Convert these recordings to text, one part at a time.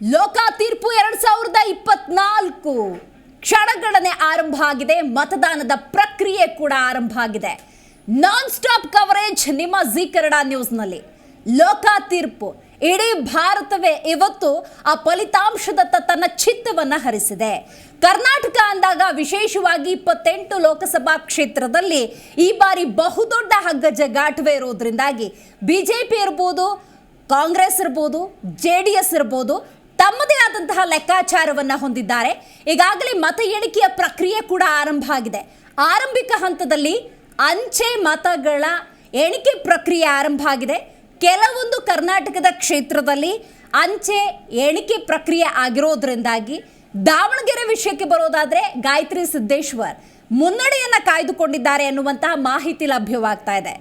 ಲೋಕ ತೀರ್ಪು ಎರಡ್ ಸಾವಿರದ ಇಪ್ಪತ್ನಾಲ್ಕು. ಕ್ಷಣಗಣನೆ ಆರಂಭ ಆಗಿದೆ, ಮತದಾನದ ಪ್ರಕ್ರಿಯೆ ಕೂಡ ಆರಂಭ ಆಗಿದೆ. ನಾನ್ ಸ್ಟಾಪ್ ಕವರೇಜ್ ನಿಮ್ಮ ಜಿ ಕನ್ನಡ ನ್ಯೂಸ್ನಲ್ಲಿ. ಲೋಕ ತೀರ್ಪು ಇಡೀ ಭಾರತವೇ ಇವತ್ತು ಆ ಫಲಿತಾಂಶದತ್ತ ತನ್ನ ಚಿತ್ತವನ್ನ ಹರಿಸಿದೆ. ಕರ್ನಾಟಕ ಅಂದಾಗ ವಿಶೇಷವಾಗಿ ಇಪ್ಪತ್ತೆಂಟು ಲೋಕಸಭಾ ಕ್ಷೇತ್ರದಲ್ಲಿ ಈ ಬಾರಿ ಬಹುದೊಡ್ಡ ಹಗ್ಗಜಗಾಟವೇ ಇರೋದ್ರಿಂದಾಗಿ ಬಿಜೆಪಿ ಇರ್ಬೋದು, ಕಾಂಗ್ರೆಸ್ ಇರ್ಬೋದು, ಜೆ ಡಿ ಎಸ್ ಇರ್ಬೋದು ತಮ್ಮದೇ ಆದಂತಹ ಲೆಕ್ಕಾಚಾರವನ್ನ ಹೊಂದಿದ್ದಾರೆ. ಈಗಾಗಲೇ ಮತ ಎಣಿಕೆಯ ಪ್ರಕ್ರಿಯೆ ಕೂಡ ಆರಂಭ ಆಗಿದೆ. ಆರಂಭಿಕ ಹಂತದಲ್ಲಿ ಅಂಚೆ ಮತಗಳ ಎಣಿಕೆ ಪ್ರಕ್ರಿಯೆ ಆರಂಭ ಆಗಿದೆ. ಕೆಲವೊಂದು ಕರ್ನಾಟಕದ ಕ್ಷೇತ್ರದಲ್ಲಿ ಅಂಚೆ ಎಣಿಕೆ ಪ್ರಕ್ರಿಯೆ ಆಗಿರೋದ್ರಿಂದಾಗಿ ದಾವಣಗೆರೆ ವಿಷಯಕ್ಕೆ ಬರೋದಾದ್ರೆ ಗಾಯತ್ರಿ ಸಿದ್ದೇಶ್ವರ್ ಮುನ್ನಡೆಯನ್ನ ಕಾಯ್ದುಕೊಂಡಿದ್ದಾರೆ ಎನ್ನುವಂತಹ ಮಾಹಿತಿ ಲಭ್ಯವಾಗ್ತಾ ಇದೆ.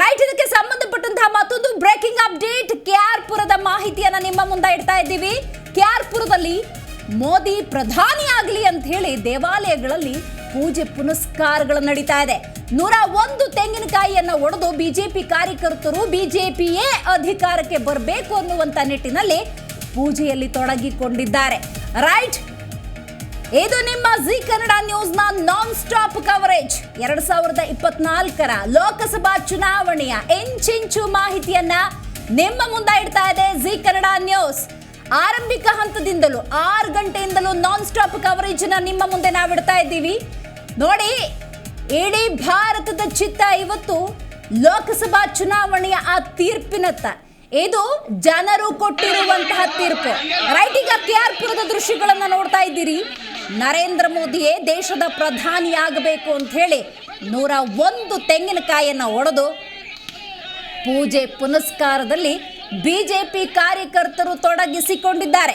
ರೈಟ್, ಇದಕ್ಕೆ ಅಪ್ಡೇಟ್ ಕೆ ಆರ್ ಪುರದ ಮಾಹಿತಿಯನ್ನ ನಿಮ್ಮ ಮುಂದೆ ಇಡ್ತಾ ಇದ್ದೀವಿ. ಕೆ ಆರ್ ಪುರದಲ್ಲಿ ಮೋದಿ ಪ್ರಧಾನಿ ಆಗಲಿ ಅಂತ ಹೇಳಿ ದೇವಾಲಯಗಳಲ್ಲಿ ಪೂಜೆ ಪುನಸ್ಕಾರಗಳು ನಡೀತಾ ಇದೆ. ನೂರ ಒಂದು ತೆಂಗಿನಕಾಯಿಯನ್ನ ಒಡೆದು ಬಿಜೆಪಿ ಕಾರ್ಯಕರ್ತರು ಬಿಜೆಪಿಯೇ ಅಧಿಕಾರಕ್ಕೆ ಬರಬೇಕು ಅನ್ನುವಂತ ನಿಟ್ಟಿನಲ್ಲಿ ಪೂಜೆಯಲ್ಲಿ ತೊಡಗಿಕೊಂಡಿದ್ದಾರೆ. ರೈಟ್? ಇದು ನಿಮ್ಮ ಜಿ ಕನ್ನಡ ನ್ಯೂಸ್ನ ನಾನ್ ಸ್ಟಾಪ್ ಕವರೇಜ್ ಎರಡ್ ಸಾವಿರದ ಇಪ್ಪತ್ನಾಲ್ಕರ ಲೋಕಸಭಾ ಚುನಾವಣೆಯ ಇಂಚಿಂಚು ಮಾಹಿತಿಯನ್ನ ನಿಮ್ಮ ಮುಂದೆ ಇಡ್ತಾ ಇದೆ ಜಿ ಕನ್ನಡ ನ್ಯೂಸ್. ಆರಂಭಿಕ ಹಂತದಿಂದಲೂ ಆರು ಗಂಟೆಯಿಂದಲೂ ನಾನ್ ಸ್ಟಾಪ್ ಕವರೇಜ್ ನಿಮ್ಮ ಮುಂದೆ ನಾವು ಇಡ್ತಾ ಇದ್ದೀವಿ. ನೋಡಿ, ಇಡೀ ಭಾರತದ ಚಿತ್ತ ಇವತ್ತು ಲೋಕಸಭಾ ಚುನಾವಣೆಯ ಆ ತೀರ್ಪಿನತ್ತ. ಇದು ಜನರು ಕೊಟ್ಟಿರುವಂತಹ ತೀರ್ಪು. ರೈಟ್, ಈಗ ಕೆ ಆರ್ ಪುರದ ದೃಶ್ಯಗಳನ್ನ ನೋಡ್ತಾ ಇದ್ದೀರಿ. ನರೇಂದ್ರ ಮೋದಿಯೇ ದೇಶದ ಪ್ರಧಾನಿ ಆಗಬೇಕು ಅಂತ ಹೇಳಿ ನೂರ ಒಂದು ತೆಂಗಿನಕಾಯಿಯನ್ನು ಒಡೆದು ಪೂಜೆ ಪುನಸ್ಕಾರದಲ್ಲಿ ಬಿಜೆಪಿ ಕಾರ್ಯಕರ್ತರು ತೊಡಗಿಸಿಕೊಂಡಿದ್ದಾರೆ.